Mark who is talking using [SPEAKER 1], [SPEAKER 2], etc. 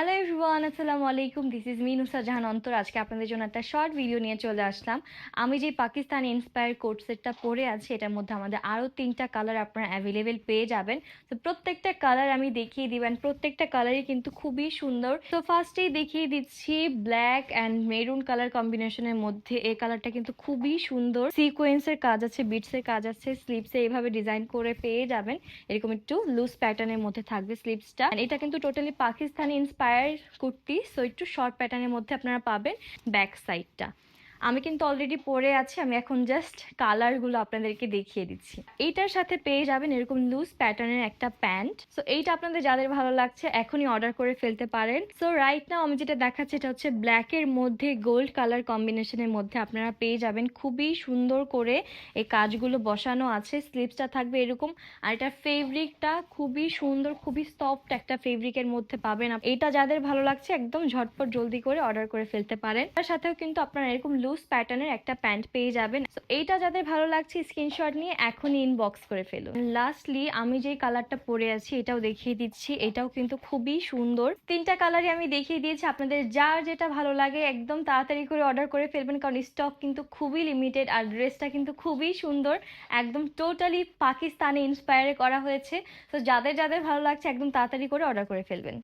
[SPEAKER 1] Hello everyone আসসালামু আলাইকুম this is me Nusa Jahan Antar আজকে আপনাদের জন্য একটা শর্ট ভিডিও নিয়ে চলে আসলাম। আমি যে পাকিস্তান ইন্সপায়ার কোট সেটটা পরে আছি, এটার মধ্যে আমাদের আরও তিনটা কালার আপনারা অ্যাভেলেবেল পেয়ে যাবেন। তো প্রত্যেকটা কালার আমি দেখিয়ে দিবেন প্রত্যেকটা কালারই কিন্তু খুবই সুন্দর। তো ফার্স্টেই দেখিয়ে দিচ্ছি ব্ল্যাক অ্যান্ড মেরুন কালার কম্বিনেশনের মধ্যে। এই কালারটা কিন্তু খুবই সুন্দর। সিকোয়েন্সের কাজ আছে বিটসের কাজ আছে স্লিপসে এইভাবে ডিজাইন করে পেয়ে যাবেন। এরকম একটু লুজ প্যাটার্নের মধ্যে থাকবে স্লিপসটা এটা কিন্তু totally Pakistani inspire kurti so একটু শর্ট প্যাটার্নের মধ্যে আপনারা পাবেন ব্যাক সাইডটা আমি কিন্তু অলরেডি পরে আছি, আমি এখন জাস্ট কালারগুলো আপনাদেরকে দেখিয়ে দিচ্ছি। এইটার সাথে পেয়ে যাবেন এরকম লুজ প্যাটার্নের একটা প্যান্ট সো এইটা আপনাদের যাদের ভালো লাগছে, এখনই অর্ডার করে ফেলতে পারেন। সো রাইট নাও আমি যেটা দেখাচ্ছি, এটা হচ্ছে ব্ল্যাকের মধ্যে গোল্ড কালার কম্বিনেশনের মধ্যে আপনারা পেয়ে যাবেন। খুবই সুন্দর করে এই কাজগুলো বসানো আছে স্লিপসটা থাকবে এরকম। আর এটা ফেব্রিকটা খুবই সুন্দর, খুবই সফট একটা ফেব্রিকের মধ্যে পাবেন। এটা যাদের ভালো লাগছে, একদম ঝটপট জলদি করে অর্ডার করে ফেলতে পারেন। তার সাথেও কিন্তু আপনারা এরকম লুজ প্যাটার্নের একটা প্যান্ট পেয়ে যাবেন। এইটা যাদের ভালো লাগছে স্ক্রিনশট নিয়ে এখনই ইনবক্স করে ফেলুন। লাস্টলি আমি যে কালারটা পরে আছি, এটাও দেখিয়ে দিচ্ছি। এটাও কিন্তু খুবই সুন্দর। তিনটা কালারই আমি দেখিয়ে দিয়েছি। আপনাদের যার যেটা ভালো লাগে, একদম তাড়াতাড়ি করে অর্ডার করে ফেলবেন। কারণ স্টক কিন্তু খুবই লিমিটেড আর ড্রেসটা কিন্তু খুবই সুন্দর। একদম টোটালি পাকিস্তানি ইন্সপায়ার করা হয়েছে। তো যাদের যাদের ভালো লাগছে, একদম তাড়াতাড়ি করে অর্ডার করে ফেলবেন।